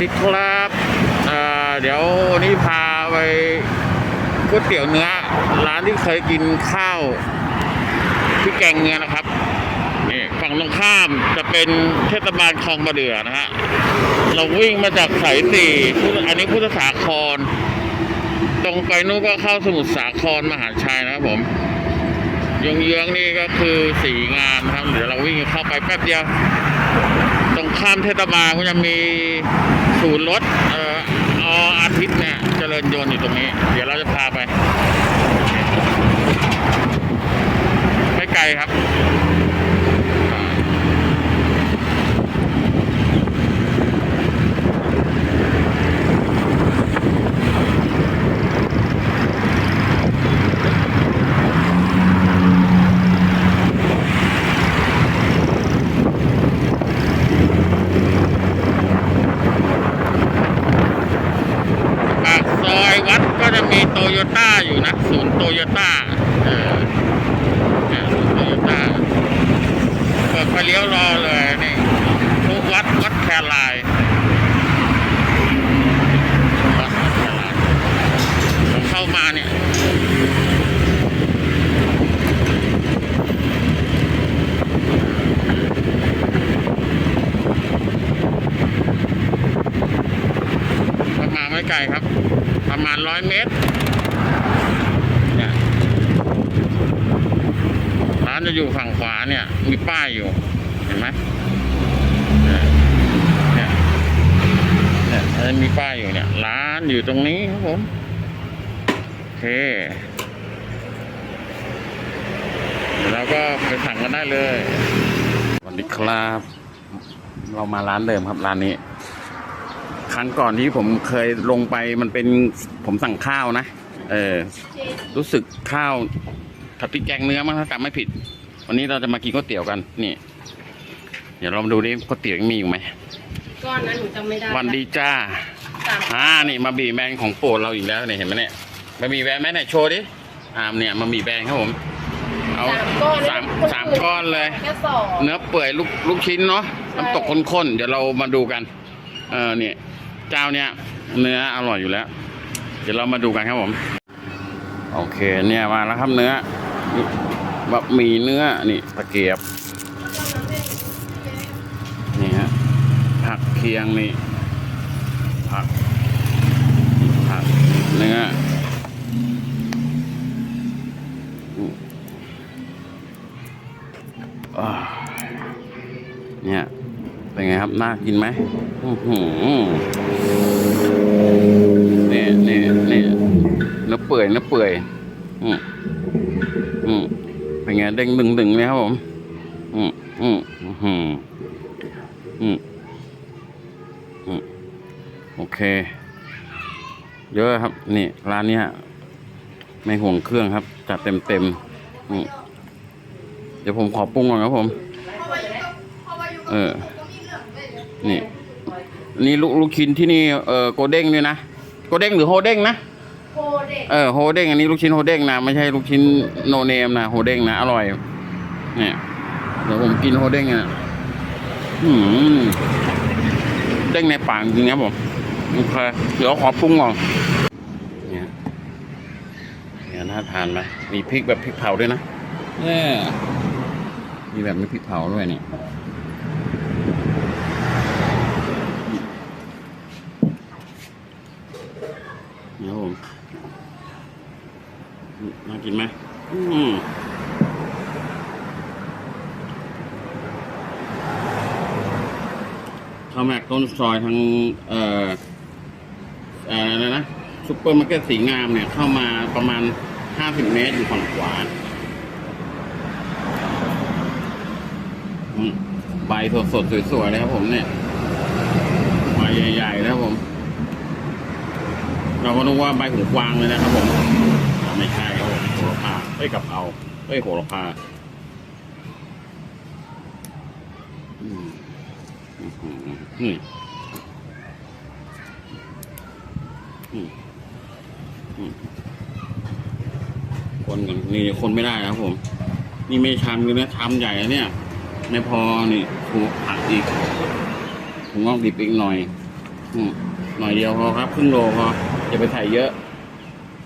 ดีครับเเดี๋ยววันนี้พาไปก๋วยเตี๋ยวเนื้อ ร้านที่เคยกินข้าวที่แกงเนื้อนะครับนี่ฝั่งตรงข้ามจะเป็นเทศบาลคลองบะเดือนะฮะเราวิ่งมาจากสายสี่อันนี้พุทธสาคร ตรงไปนู้นก็เข้าสมุทรสาครมหาชัยนะครับผม เยื้องๆนี่ก็คือสีงานครับ เดี๋ยวเราวิ่งเข้าไปแป๊บเดียว ตรงข้ามเทศบาลก็จะมีศูนย์รถเอ่อออาทิตย์เนี่ยเจริญยนต์อยู่ตรงนี้ เดี๋ยวเราจะพาไป ไม่ไกลครับอ่าปากซอยวัดก็จะมีโต้าอยู่นะ ศูนย์โตโยต้าเออศูนย์โตโยต้าเปิดไฟเลี้ยวรอเลยนี่ทุกวัดวัดแครายวัดวัดแครายผมเข้ามาเนี่ยประมาณไม่ไกลครับ ประมาณร้อยเมตร เนี่ย ร้านจะอยู่ฝั่งขวาเนี่ย มีป้ายอยู่ เห็นไหมเนี่ยเนี่ยเนี่ยเออมีป้ายอยู่เนี่ย ร้านอยู่ตรงนี้ครับผม โอเคเดี๋ยวเราก็ไปสั่งกันได้เลยสวัสดีครับ เรามาร้านเดิมครับร้านนี้ ครั้งก่อนที่ผมเคยลงไปมันเป็นผมสั่งข้าวนะ เออ รู้สึกข้าว ผัดพริกแกงเนื้อมั้งถ้าจำไม่ผิด วันนี้เราจะมากินก๋วยเตี๋ยวกันนี่ เดี๋ยวเรามาดูดิก๋วยเตี๋ยวยังมีอยู่ไหมก้อนนั้นหนูจำไม่ได้วันดีจ้าสามอ่านี่มาบีแบงของโปรดเราอีกแล้วเนี่ยเห็นไหมเนี่ยมาบีแบงไหมเนี่ยโชว์ดิอ่าเนี่ยมาบีแบงครับผมเอาสามก้อนสามสามก้อนเลย แค่สองเนื้อเปื่อยลูกลูกชิ้นเนาะใช่น้ำตกข้นๆเดี๋ยวเรามาดูกัน เออเนี่ยเจ้าเนี่ยเนื้ออร่อยอยู่แล้ว เดี๋ยวเรามาดูกันครับผม โอเคเนี่ยมาแล้วครับเนื้อ บะหมี่เนื้อ นี่ตะเกียบ นี่ฮะ ผักเคียงนี่ ผัก ผักเนื้ออือเนี่ย เป็นไงครับ น่ากินไหมอื้อหือนี่นี่นี่เนื้อเปื่อยเนื้อเปื่อย อืมอืม เป็นไงเด้งดึงดึงเลยครับผม อืมอืมอืมอืมโอเค เยอะครับ นี่ ร้านเนี้ยไม่ห่วงเครื่องครับ จัดเต็มเต็มอืมเดี๋ยวผมขอปรุงก่อนครับผม เออ นี่นี่ลูกลูกชิ้นที่นี่ เออโกเด้งด้วยนะ โกเด้งหรือโฮเด้งนะ เด็กเออโฮเด้งอันนี้ลูกชิ้นโฮเด้งนะไม่ใช่ลูกชิ้นโนเนมนะโฮเด้งนะอร่อยเนี่ยเดี๋ยวผมกินโฮเด้งอะอืมเด้งในปากจริงครับผมโอเคเดี๋ยวขอปรุงก่อนเนี่ยเนี่ยน่าทานไหมมีพริกแบบพริกเผาด้วยนะเนี่ยมีแบบไม่พริกเผาด้วยนี่เนี่ยครับผมน่า กินไหมอืมเข้าแม็กต้นซอยทางเอ่อเอ่ออะไรนะซุปเปอร์มาร์เก็ตสีงามเนี่ย เข้ามาประมาณห้าสิบเมตรอยู่ฝั่งขวาอืมใบสดสดๆสวยๆเลยครับผมเนี่ยใบใหญ่ๆนะครับผม เราก็นึกว่าใบหูกวางเลยนะครับผมแต่ ไม่ใช่ครับผมโหระพาเอ้ยกับเอาเอ้ยโหระพาอืมอื้อหือนี่อืมอืมคนกันนี่คนไม่ได้นะครับผม นี่ไม่ชามเลยนะชามใหญ่เนี่ย ไม่พอนี่ถูกผักอีกถุงงอกดิบอีกหน่อยอืมหน่อยเดียวพอครับครึ่งโลพออย่าไปใส่เยอะ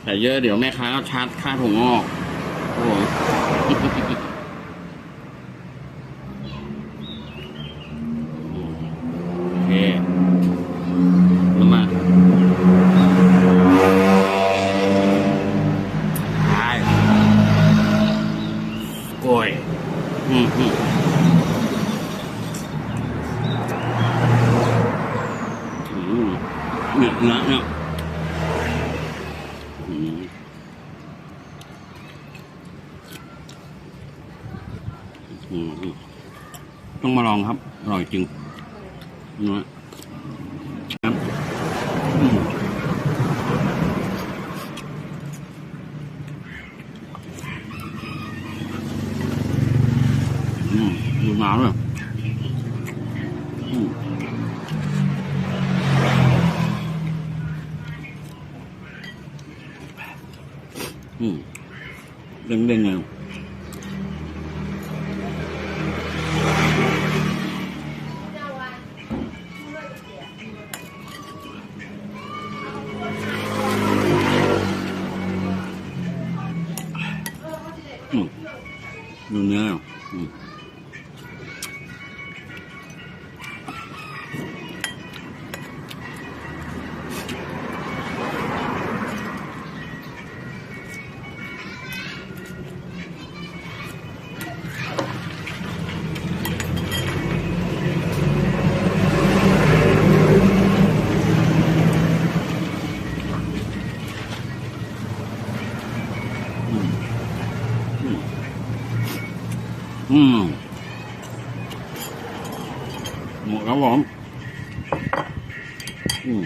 แต่เยอะเดี๋ยวแม่ค้าก็ชาร์จค่าถุงงอกโอ้โห โอเคลงมาไปโกยอืมอืมอืมเนี่ยเนื้อเนี่ยอืม อืมต้องมาลองครับ อร่อยจริงเนื้อครับอืมอืมดูน้ำเลยอืมอืมเด้งๆเลย อืมหมดครับผมอืม